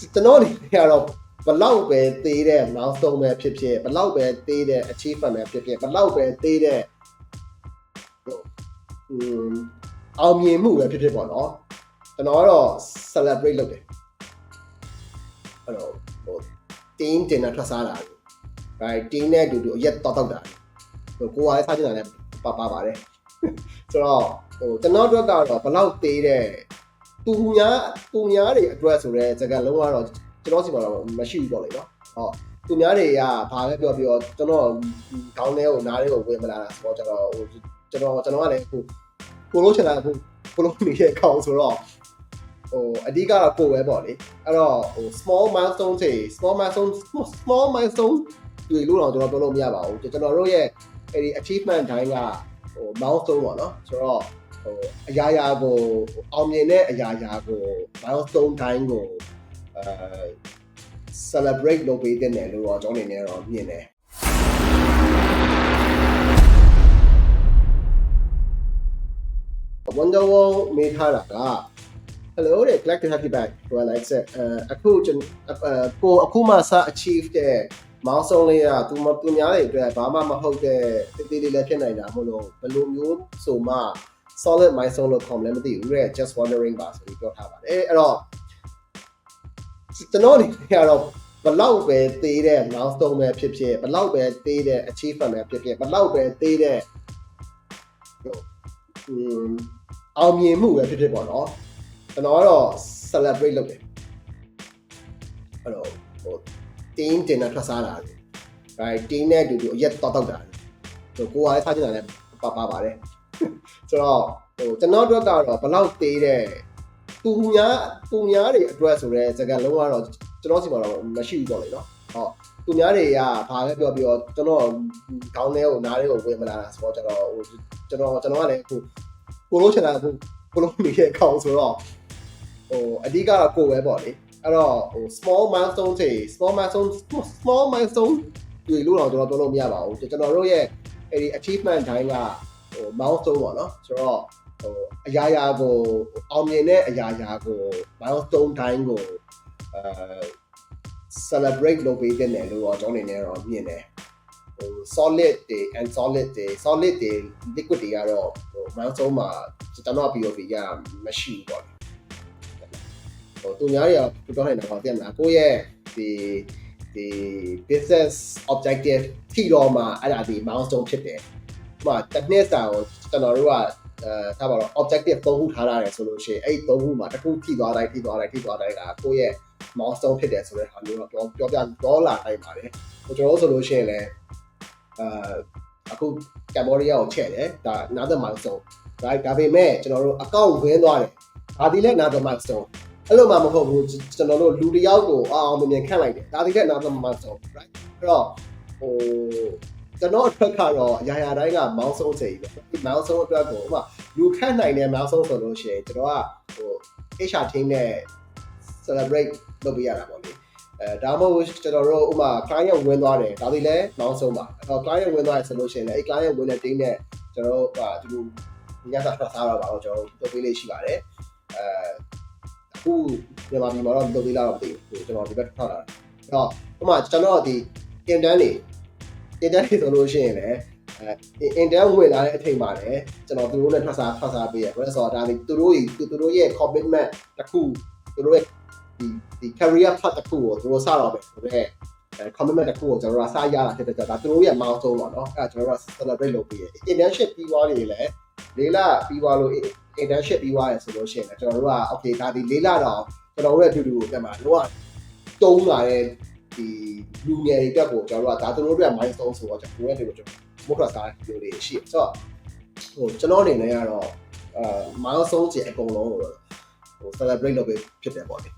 ကျွန်တော်အနေနဲ့ကတော့ဘလောက်ပဲသေးတဲ့ milestone ပဲဖြစ်ဖြစ်ဘလောက်ပဲသေးတဲ့ achievement ပဲဖြစ်ဖြစ်ဘလောက်ပဲသေးတဲ့ဟိုอืมအောင်မြင်မှုပဲဖြစ်ဖြစ်ပေါ့နော်ကျွန်တော်ကတော့ celebrate လုပ်တယ်အဲ့တော့ဟို team dinner ထွက်စားတာလေ right team နဲ့အတူတူအရက်တောက်တောက်တာဟိုကိုယ်ကလည်းစားချင်တာလည်းပါပါပါတယ်ဆိုတော့ဟိုကျွန်တော်တို့ကတော့ဘလောက်သေးတဲ့ သူများသူများတွေအတွက်ဆိုရဲစကားလုံးကတော့ကျွန်တော်စီမှာတော့မရှိဘူးပေါ့လေနော်ဟောသူများတွေကဘာပဲပြောပြောကျွန်တော်ခေါင်းထဲကိုနားထဲကိုဝင်မလာတာဆိုတော့ကျွန်တော်ဟိုကျွန်တော်ကျွန်တော်ကလည်းဟိုကိုလို့ချင်တာဟိုကိုလို့နေတဲ့ခေါင်းဆိုတော့ဟိုအဓိကတော့ကိုပဲပေါ့လေအဲ့တော့ဟို small milestone တွေ small milestone small milestone တွေလို့တော့ကျွန်တော်ပြောလို့မရပါဘူးကျွန်တော်တို့ရဲ့အဲ့ဒီ achievement တိုင်းကဟို milestone ပေါ့နော်ဆိုတော့ ဟိုအရာရာကိုအောင်မြင်တဲ့အရာရာကို milestone တိုင်းကိုအဲ celebrate လုပ်ပေးတဲ့နယ်လို့တော့ကျွန်တော်အနေနဲ့တော့မြင်တယ် Wonder Wall မေးထားတာက Hello တဲ့ glad to have you back well like said အခုကျွန်ကိုအခုမှစ achieve တဲ့ milestone လေးကသူမသူများတွေအတွက်ဘာမှမဟုတ်တဲ့တိတိလေးလည်းဖြစ်နိုင်တာမဟုတ်လို့ဘယ်လိုမျိုးဆိုမှ solid milestone လို့ခေါ်မလဲမသိဘူးတဲ့ just wondering ပါဆိုပြီးပြောထားပါတယ်အဲ့တော့ကျွန်တော်အနေနဲ့ကတော့ဘလောက်ပဲသေးတဲ့ milestone ပဲဖြစ်ဖြစ်ဘလောက်ပဲသေးတဲ့ achievement ပဲဖြစ်ဖြစ်ဘလောက်ပဲသေးတဲ့ဟိုอืมအောင်မြင်မှုပဲဖြစ်ဖြစ်ပေါ့နော်ကျွန်တော်ကတော့ celebrate လုပ်တယ်အဲ့တော့ဟို team dinner ထွက်စားတာလေ right team နဲ့အတူတူအရက်တောက်တောက်တာလေဟိုကိုယ်ကလည်းစားချင်တာလည်းပါပါပါတယ် ဆိုတော့ဟိုကျွန်တော်တို့ကတော့ဘလောက်သေးတဲ့သူများသူများတွေအတွက်ဆိုရဲစကားလုံးကတော့ကျွန်တော်စီမှာတော့မရှိဘူးပေါ့လေနော်ဟောသူများတွေကဘာပဲပြောပြောကျွန်တော်ခေါင်းထဲကိုနားထဲကိုဝင်မလာတာဆိုတော့ကျွန်တော်ဟိုကျွန်တော်ကျွန်တော်ကလည်းဟိုကိုလို့ချင်တာဟိုကိုလို့နေတဲ့ခေါင်းဆိုတော့ဟိုအဓိကတော့ကိုပဲပေါ့လေအဲ့တော့ဟို small milestone တွေ small milestone small milestone တွေလို့တော့ကျွန်တော်ပြောလို့မရပါဘူးကျွန်တော်တို့ရဲ့အဲ့ဒီ achievement တိုင်းက ဟို milestone ပေါ့နော်ဆိုတော့ဟိုအရာရာကိုအောင်မြင်တဲ့အရာရာကို milestone တိုင်းကိုအဲ celebrate လုပ်ပေးတဲ့နယ်လို့တော့ကျွန်တော်အနေနဲ့တော့မြင်တယ်ဟို solid တွေ and solid တွေ solid တွေ liquid တွေကတော့ဟို milestone မှာကျွန်တော် POV ရမရှိဘူးပေါ့ဟိုသူများတွေကပြောနေတာပါသိရမလားကိုယ့်ရဲ့ဒီဒီ business objective ထိတော့မှအဲ့ဒါဒီ milestone ဖြစ်တယ်။ ဟိုတစ်နှစ်စာကိုကျွန်တော်တို့ကအဲထားပါတော့ objective သုံးခုထားရတယ်ဆိုလို့ရှိရင်အဲ့ဒီသုံးခုမှာတစ်ခုထိသွားတိုင်းထိသွားတိုင်းထိသွားတိုင်းကကိုယ့်ရဲ့ milestone ဖြစ်တယ်ဆိုတဲ့ဟာမျိုးတော့ပြောပြောပြဒေါ်လာတိုင်းပါတယ်။ဟိုကျွန်တော်တို့ဆိုလို့ရှိရင်လည်းအဲအခုကမ်ဘောဒီးယားကိုချက်တယ်ဒါ another milestone right ဒါပေမဲ့ကျွန်တော်တို့ account ဝင်သွားတယ်ဒါဒီလည်း another milestone အဲ့လိုမှမဟုတ်ဘူးကျွန်တော်တို့လူတစ်ယောက်ကိုအအောင်မြင်မြင်ခန့်လိုက်တယ်ဒါဒီလည်း another milestone right အဲ့တော့ဟို ကျွန်တော်အတွက်ကတော့အရာရာတိုင်းက milestone ချိန်ပဲဒီ milestone အတွက်ကိုဥပမာလူခန့်နိုင်တဲ့ milestone ဆိုလို့ရှိရင်ကျွန်တော်ကဟို HR team နဲ့ celebrate လုပ်ပေးရတာပေါ့လေအဲဒါမှမဟုတ်ကျွန်တော်တို့ဥပမာ client ဝင်သွားတယ်ဒါဒီလည်း milestone ပါအဲ့တော့ client ဝင်သွားတယ်ဆိုလို့ရှိရင်လည်းအဲ့ client ဝင်တဲ့ team နဲ့ကျွန်တော်တို့ဟာဒီလိုညစာထွက်စားတော့ပါတော့ကျွန်တော်တို့လုပ်ပေးလေးရှိပါတယ်အဲအခုမြန်မာပြည်မှာတော့လုပ်ပေးလာတော့မသိဘူးကျွန်တော်ဒီဘက်ထွက်လာတယ်အဲ့တော့ဥပမာကျွန်တော်ဒီ intern တွေ intern တွေဆိုလို့ရှိရင်လည်းအဲ intern ဝင်လာတဲ့အချိန်မှာလည်းကျွန်တော်သူတို့နဲ့ထွက်စားထွက်စားပေးရဘာလို့ဆိုတော့ဒါသူတို့သူတို့ရဲ့ commitment တစ်ခုသူတို့ရဲ့ဒီဒီ career path တစ်ခုကိုသူတို့စတော့ပဲဆိုတော့အဲ commitment တစ်ခုကိုကျွန်တော်တို့စရတာဖြစ်တဲ့ကြောင့်ဒါသူတို့ရဲ့ milestone ပေါ့နော်အဲကျွန်တော်တို့ celebrate လုပ်ပေးရ internship ပြီးသွားနေလည်းလေးလပြီးသွားလို့ internship ပြီးသွားရဆိုလို့ရှိရင်ကျွန်တော်တို့က okay ဒါဒီလေးလတော့ကျွန်တော်တို့ရဲ့အတူတူပြန်မှာတော့တုံးလာတဲ့ ဒီလူငယ်တွေတက်ကိုကျွန်တော်တို့ကဒါသူတို့အတွက် milestone ဆိုတော့ကျွန်တော်တို့ရဲ့ကျွန်တော်မို့ခါစားဒီလိုတွေရှိဆိုတော့ဟိုကျွန်တော်အနေနဲ့ကတော့အာ milestone ကြီးအကုန်လုံးကိုဟို celebrate လုပ်ပေးဖြစ်တယ်ပေါ့လေ